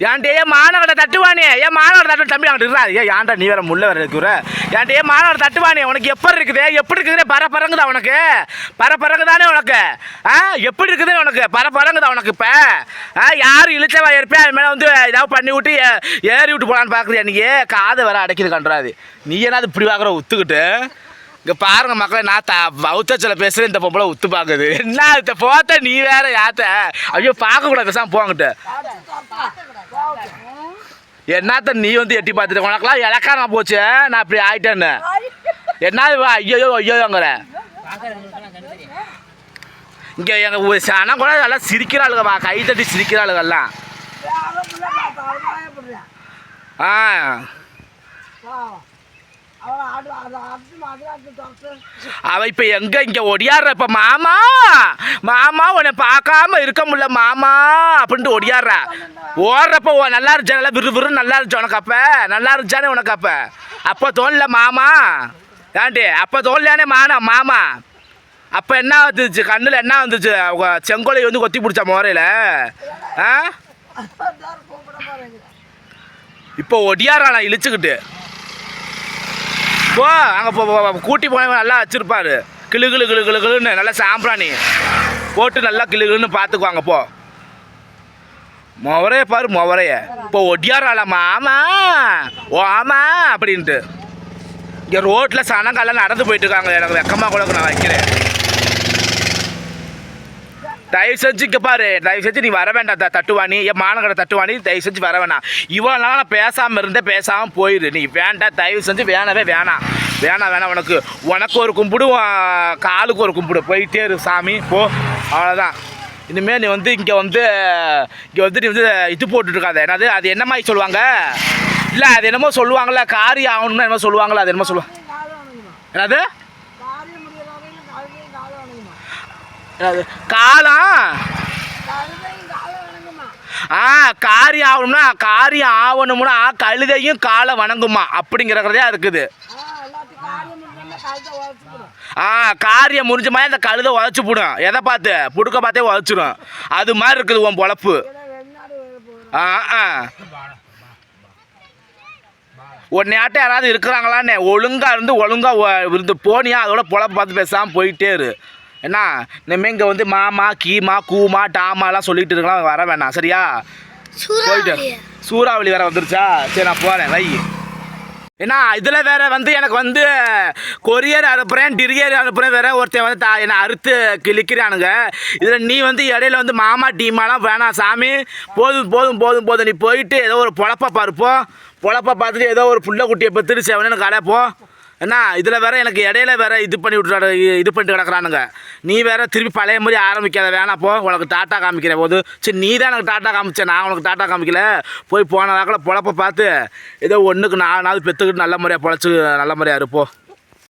ஏன்டே ஏன் மாநகர தட்டுவானே? ஏன் மாநகர தட்டு தம்பி அவன் இருக்கா ஏன் ஏன்டா நீ வேற முள்ள வேற இருக்கிற ஏன்டே ஏன் மாநகர தட்டுவானே? உனக்கு எப்படி இருக்குது? எப்படி இருக்குதுனே பர பறங்குதா உனக்கு? பர பறங்குதானே உனக்கு? ஆ எப்படி இருக்குது உனக்கு? பர பறங்குதா உனக்கு இப்போ? ஆ யார் இழுச்சவா இருப்பேன் அது மேலே வந்து ஏதாவது பண்ணி விட்டு ஏ- ஏறி விட்டு போகலான்னு பார்க்குறியா நீ? காது வர அடைக்கிது கண்டுறாது நீ என்னது இப்படி பார்க்குற ஒத்துக்கிட்டு? இங்கே பாருங்க மக்களே நான் த வவுத்தச்சில் பேசுகிறேன் இந்த பொம்பளை உத்து பார்க்குது என்ன இந்த போத்த நீ வேற யாத்த? ஐயோ பார்க்கக்கூடாது பேசாம போங்கிட்டு என்னத்த நீ வந்து எட்டி பார்த்துட்டு உனக்கெல்லாம் இலக்காரமா போச்சு நான் இப்படி ஆயிட்டேன்னு. என்ன ஐயோ ஐயோங்கிற இங்கே எங்கள் சனம் கூட எல்லாம் சிரிக்கிறாளுங்கம்மா கை தட்டி சிரிக்கிறாளுங்கெல்லாம் ஆ. அவ இப்போ எங்கே இங்கே ஒடியாடுற இப்போ மாமா மாமா உன்னை பார்க்காம இருக்க முடியல மாமா அப்படின்ட்டு ஒடியாடுறா ஓடுறப்ப நல்லா இருந்துச்சா? நல்லா விறு விறு நல்லா இருந்துச்சு உனக்கு அப்போ? நல்லா இருந்துச்சானே உனக்கு அப்போ? அப்போ தோணல மாமா? ஏன்டி அப்போ தோணலையானே மானா மாமா? அப்போ என்ன வந்துச்சு? கண்ணில் என்ன வந்துச்சு? அவங்க செங்கோலை வந்து கொத்தி பிடிச்சா மோரையில்? ஆ? இப்போ ஒடியாரானா இழிச்சுக்கிட்டு. போ அங்கே போ கூட்டி போனவன் நல்லா வச்சுருப்பாரு. கிளு கிளு கிளு கிளு கிளுன்னு. நல்லா சாம்பிராணி போட்டு நல்லா கிளு கிளுன்னு பார்த்துக்குவாங்க போ. மொவரைய பாரு மொவரைய. இப்போ ஒடியாராளா மாமா ஓ ஆமா அப்படின்ட்டு. இங்கே ரோட்டில் சனங்கெல்லாம் நடந்து போயிட்டு இருக்காங்க எனக்கு வெக்கமாக கூட நான் வைக்கிறேன். தயவு செஞ்சு இங்கே பாரு. தயவு செஞ்சு நீ வர வேண்டாம். தட்டுவாணி என் மாநகர தட்டுவாணி தயவு செஞ்சு வர வேணாம். இவ்வளோ நாள் நான் பேசாமல் இருந்தே பேசாமல் போயிடு நீ வேண்டாம். தயவு செஞ்சு வேணவே வேணாம். வேணாம் வேணாம். உனக்கு உனக்கு ஒரு கும்பிடு காலுக்கு ஒரு கும்பிடு. போயிட்டே இரு சாமி. போ. அவ்வளோதான் இனிமேல் நீ வந்து இங்கே வந்து இங்கே வந்து நீ வந்து இது போட்டுட்டு இருக்காத என்னது? அது என்ன மாதிரி சொல்லுவாங்க? இல்லை அது என்னமோ சொல்லுவாங்கள்ல காரி ஆகணும்னா என்னமோ சொல்லுவாங்களா அது என்னமோ சொல்லுவாங்க என்னது? என்னது? காலம் ஆ காரியம் ஆகணும்னா காரியம் ஆகணும்னா கழுதையும் காலை வணங்குமா? அப்படிங்கிறதே இருக்குது. ஆ காரியம் முடிஞ்ச மாதிரி அந்த கழுதை உதச்சி போடும். எதை பார்த்து? புடுக்க பார்த்தே உதச்சிடும். அது மாதிரி இருக்குது உன் பொழப்பு. ஆ ஆ. உன்னையாட்ட யாராவது இருக்கிறாங்களான்னு? ஒழுங்காக இருந்து ஒழுங்கா இருந்து போனியா? அதோட பொழப்பு பார்த்து பேசாமல் போயிட்டே இரு. என்ன? இனிமே இங்கே வந்து மாமா கீமா கூமா டாமாலாம் சொல்லிட்டு இருக்கலாம். வர வேணாம். சரியா? போயிட்டு சூறாவளி. வேற வந்துருச்சா? சரி நான் போகிறேன் வை. ஏன்னா இதில் வேற வந்து எனக்கு வந்து கொரியர் அனுப்புகிறேன் டிரியர் அனுப்புகிறேன் வேற. ஒருத்தன் வந்து தா என்னை அறுத்து கிழிக்கிறானுங்க. இதில் நீ வந்து இடையில வந்து மாமா டீமாலாம் வேணாம் சாமி. போதும் போதும் போதும் போதும். நீ போயிட்டு ஏதோ ஒரு பொழப்ப பாருப்போ பொழப்ப பார்த்துட்டு ஏதோ ஒரு புள்ள குட்டியை பத்துட்டு செவனு கடைப்போ என்ன இதில் வேற எனக்கு இடையில வேற இது பண்ணி விட்டுறாரு இது பண்ணிட்டு கிடக்குறானுங்க. நீ வேற திருப்பி பழைய மாதிரி ஆரம்பிக்காத வேணாம் போ உனக்கு டாட்டா காமிக்கிற போது. சரி நீ தான் எனக்கு டாட்டா காமிச்ச நான் உனக்கு டாட்டா காமிக்கல. போய் போன வாக்கில் பொழப்ப பார்த்து ஏதோ ஒன்றுக்கு நாலு நாள் பெற்றுக்கிட்டு நல்ல முறையாக பொழைச்சி நல்ல முறையாக இருப்போம்